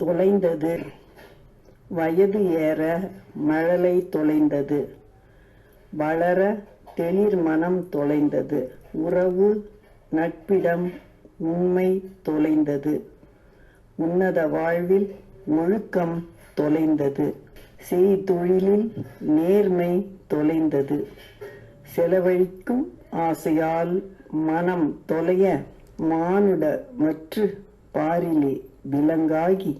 தொலைந்தது. வயது ஏற மழலை தொலைந்தது. வளர தெளிர் மனம் தொலைந்தது. உறவு நட்பிடம் உண்மை தொலைந்தது. உன்னத வாழ்வில் ஒழுக்கம் தொலைந்தது. செய்தொழிலில் நேர்மை தொலைந்தது. செலவழிக்கும் ஆசையால் மனம் தொலைய மானுட மற்று பாரிலே விலங்காகி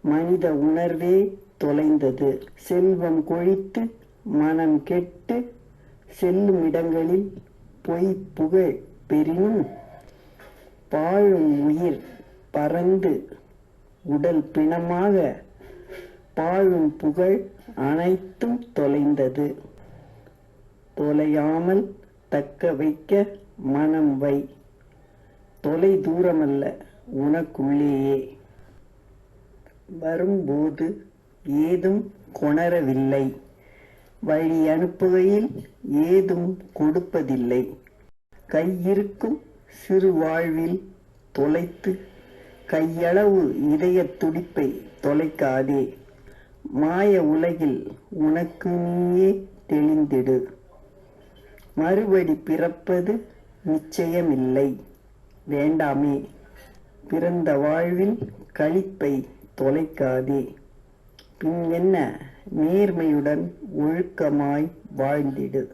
மனித உணர்வே தொலைந்தது. செல்வம் கொழித்து மனம் கெட்டு செல்லும் இடங்களில் பொய் புகழ் பெரினும் பாழும் உயிர் பறந்து உடல் பிணமாக பாழும் புகழ் அனைத்தும் தொலைந்தது. தொலையாமல் தக்க வைக்க மனம் வை. தொலை தூரமல்ல உனக்குள்ளேயே. வரும்போது ஏதும் கொணரவில்லை. வழி அனுப்புகையில் ஏதும் கொடுப்பதில்லை. கையிருக்கும் சிறு வாழ்வில் தொலைத்து கையளவு இதய துடிப்பை தொலைக்காதே. மாய உலகில் உனக்கு நீயே தெளிந்திடு. மறுபடி பிறப்பது நிச்சயமில்லை. வேண்டாமே. பிறந்த வாழ்வில் களிப்பை தொலைக்காதே. பின் என்ன நேர்மையுடன் ஒழுக்கமாய் வாழ்ந்திடு.